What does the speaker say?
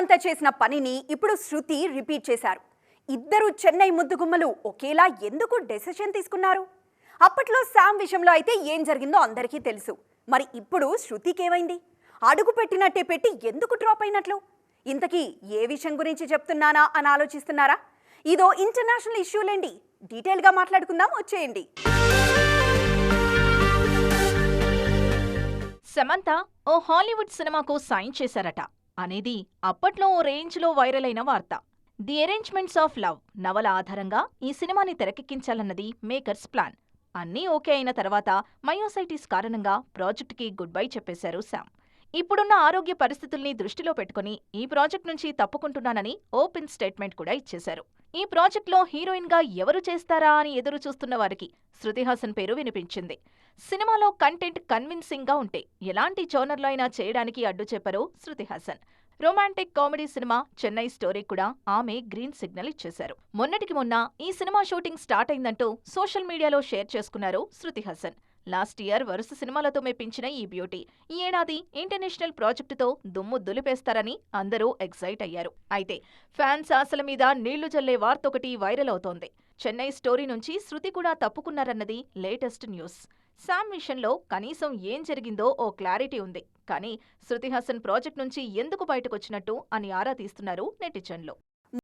సమంత చేసిన పనిని ఇప్పుడు శృతి రిపీట్ చేశారు. ఇద్దరు చెన్నై ముద్దుగుమ్మలు ఒకేలా ఎందుకు డెసిషన్ తీసుకున్నారు? అప్పట్లో శామ్ విషయంలో అయితే ఏం జరిగిందో అందరికీ తెలుసు. మరి ఇప్పుడు శృతికేమైంది? అడుగు పెట్టినట్టే పెట్టి ఎందుకు డ్రాప్ అయినట్లు? ఇంతకీ ఏ విషయం గురించి చెప్తున్నానా అని ఆలోచిస్తున్నారా? ఇదో ఇంటర్నేషనల్ ఇష్యూలేండి డీటెయిల్గా మాట్లాడుకుందాం వచ్చేయండి. సమంత ఓ హాలీవుడ్ సినిమాకు సైన్ చేశారట. అనేది అప్పట్లో ఓ రేంజ్లో వైరల్ అయిన వార్త. ది అరేంజ్మెంట్స్ ఆఫ్ లవ్ నవల ఆధారంగా ఈ సినిమాని తెరకెక్కించాలన్నది మేకర్స్ ప్లాన్. అన్నీ ఓకే అయిన తర్వాత మయోసైటిస్ కారణంగా ప్రాజెక్టుకి గుడ్ బై చెప్పేశారు శామ్. ఇప్పుడున్న ఆరోగ్య పరిస్థితుల్ని దృష్టిలో పెట్టుకుని ఈ ప్రాజెక్ట్ నుంచి తప్పుకుంటున్నానని ఓపెన్ స్టేట్మెంట్ కూడా ఇచ్చేశారు. ఈ ప్రాజెక్ట్లో హీరోయిన్గా ఎవరు చేస్తారా అని ఎదురు చూస్తున్న వారికి శృతి హాసన్ పేరు వినిపించింది. సినిమాలో కంటెంట్ కన్విన్సింగ్గా ఉంటే ఎలాంటి జోనర్లో అయినా చేయడానికి అడ్డు చెప్పరు శృతి హాసన్. రొమాంటిక్ కామెడీ సినిమా చెన్నై స్టోరీ కూడా ఆమె గ్రీన్ సిగ్నల్ ఇచ్చేశారు. మొన్నటికి మొన్న ఈ సినిమా షూటింగ్ స్టార్ట్ అయిందంటూ సోషల్ మీడియాలో షేర్ చేసుకున్నారు శృతి హాసన్. లాస్ట్ ఇయర్ వరుస సినిమాలతో మెప్పించిన ఈ బ్యూటీ. ఈ ఏడాది ఇంటర్నేషనల్ ప్రాజెక్టుతో దుమ్ము దులిపేస్తారని అందరూ ఎక్సైట్ అయ్యారు. అయితే ఫ్యాన్స్ ఆశల మీద నీళ్ళు జల్లే వార్త ఒకటి వైరల్ అవుతోంది. చెన్నై స్టోరీ నుంచి శృతి కూడా తప్పుకున్నారన్నది లేటెస్ట్ న్యూస్. శామ్ విషయంలో కనీసం ఏం జరిగిందో ఓ క్లారిటీ ఉంది. కానీ శృతి హాసన్ ప్రాజెక్ట్ నుంచి ఎందుకు బయటకొచ్చినట్టు అని ఆరా తీస్తున్నారు నెటిజన్లు.